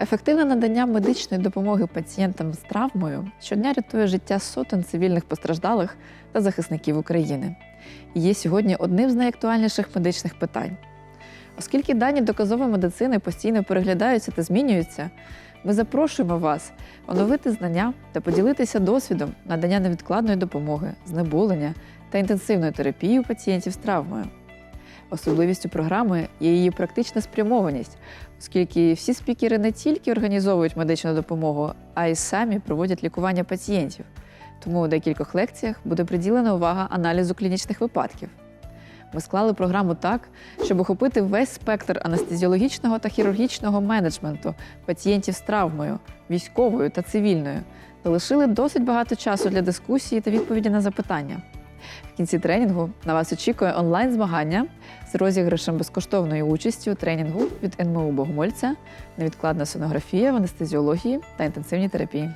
Ефективне надання медичної допомоги пацієнтам з травмою щодня рятує життя сотень цивільних постраждалих та захисників України. І є сьогодні одним з найактуальніших медичних питань. Оскільки дані доказової медицини постійно переглядаються та змінюються, ми запрошуємо вас оновити знання та поділитися досвідом надання невідкладної допомоги, знеболення та інтенсивної терапії у пацієнтів з травмою. Особливістю програми є її практична спрямованість, оскільки всі спікери не тільки організовують медичну допомогу, а й самі проводять лікування пацієнтів. Тому у декількох лекціях буде приділена увага аналізу клінічних випадків. Ми склали програму так, щоб охопити весь спектр анестезіологічного та хірургічного менеджменту пацієнтів з травмою, військовою та цивільною, залишили досить багато часу для дискусії та відповіді на запитання. В кінці тренінгу на вас очікує онлайн-змагання з розіграшем безкоштовної участю тренінгу від НМУ Богомольця, невідкладна сонографія в анестезіології та інтенсивній терапії.